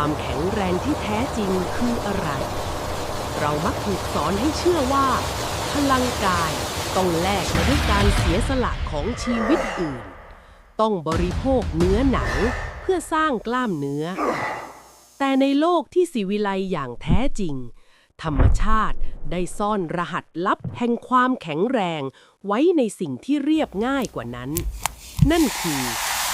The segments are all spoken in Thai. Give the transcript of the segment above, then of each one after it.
ความแข็งแรงที่แท้จริงคืออะไร เรามักถูกสอนให้เชื่อว่า พลังกายต้องแลกมาด้วยการเสียสละของชีวิตอื่น ต้องบริโภคเนื้อหนังเพื่อสร้างกล้ามเนื้อ แต่ในโลกที่สิวิไลอย่างแท้จริง ธรรมชาติได้ซ่อนรหัสลับแห่งความแข็งแรง ไว้ในสิ่งที่เรียบง่ายกว่านั้น นั่นคือ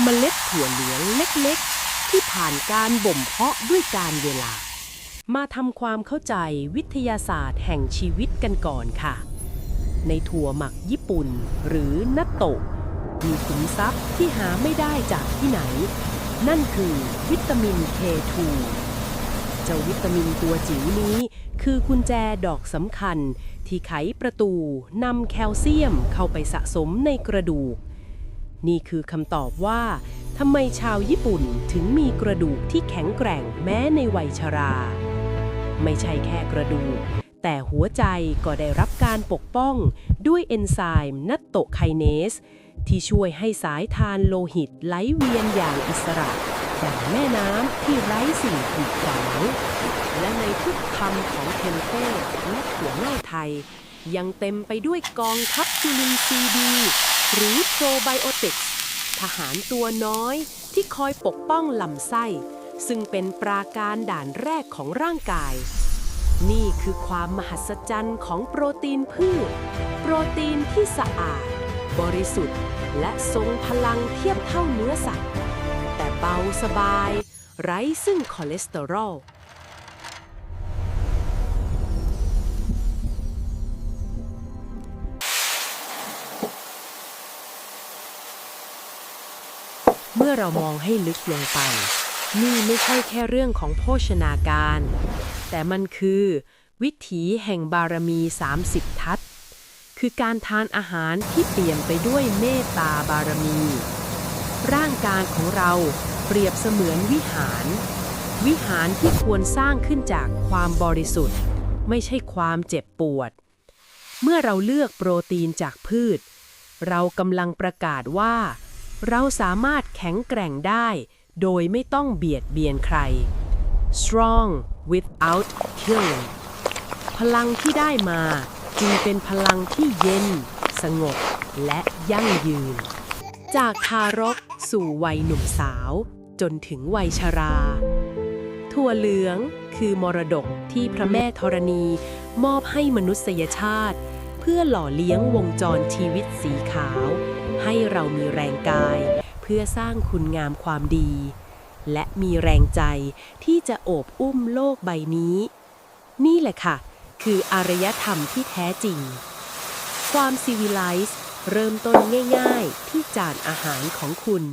เมล็ดถั่วเหลืองเล็กๆ ที่ผ่านการบ่มเพาะด้วยการเวลา มาทำความเข้าใจวิทยาศาสตร์แห่งชีวิตกันก่อนค่ะ ในถั่วหมักญี่ปุ่น หรือนัตโตะมีขุมทรัพย์ที่หาไม่ได้จากที่ไหน นั่นคือวิตามิน K2 เจ้าวิตามินตัวจิ๋วนี้ คือกุญแจดอกสำคัญ ที่ไขประตูนำแคลเซียมเข้าไปสะสมในกระดูก นี่คือคำตอบว่าำไมชาวญี่ปุ่นถึงมีกระดูกที่แข็งแกร่งแม้ในวัยชรา ไม่ใช่แค่กระดูก แต่หัวใจก็ได้รับการปกป้องด้วยเอนไซม์นัตโตไคเนส ที่ช่วยให้สายทานโลหิตไหลเวียนอย่างอิสระอย่างแม่น้ำที่ไร้สิ่งกีดขวางและในทุกคำของเทมเป้และถั่วเน่าไทย ยังเต็มไปด้วยกองทัพจุลินทรีย์ดี หรือโปรไบโอติกส์ ทหารตัวน้อยที่คอยปกป้องลำไส้ ซึ่งเป็นปราการด่านแรกของร่างกาย นี่คือความมหัศจรรย์ของโปรตีนพืช โปรตีนที่สะอาด บริสุทธิ์ และทรงพลังเทียบเท่าเนื้อสัตว์ แต่เบาสบาย ไร้ซึ่งคอเลสเตอรอล เมื่อเรามองให้ลึกลงไป นี่ไม่ใช่แค่เรื่องของโภชนาการ แต่มันคือ วิถีแห่งบารมี 30 ทัศคือการทานอาหารที่เปลี่ยนไปด้วยเมตตาบารมี ร่างกายของเราเปรียบเสมือนวิหาร วิหารที่ควรสร้างขึ้นจากความบริสุทธิ์ ไม่ใช่ความเจ็บปวด เมื่อเราเลือกโปรตีนจากพืช เรากำลังประกาศว่า เราสามารถแข็งแกร่งได้ โดยไม่ต้องเบียดเบียนใคร strong without killing พลังที่ได้มาจึงเป็นพลังที่เย็น สงบ และยั่งยืน จากทารกสู่วัยหนุ่มสาว จนถึงวัยชรา ถั่วเหลืองคือมรดกที่พระแม่ธรณี มอบให้มนุษยชาติ เพื่อหล่อเลี้ยงวงจรชีวิตสีขาว ให้เรามีแรงกาย เพื่อสร้างคุณงามความดี และมีแรงใจที่จะโอบอุ้มโลกใบนี้ นี่แหละค่ะ คืออารยธรรมที่แท้จริง ความซีวิไลซ์เริ่มต้นง่าย ๆ ที่จานอาหารของคุณ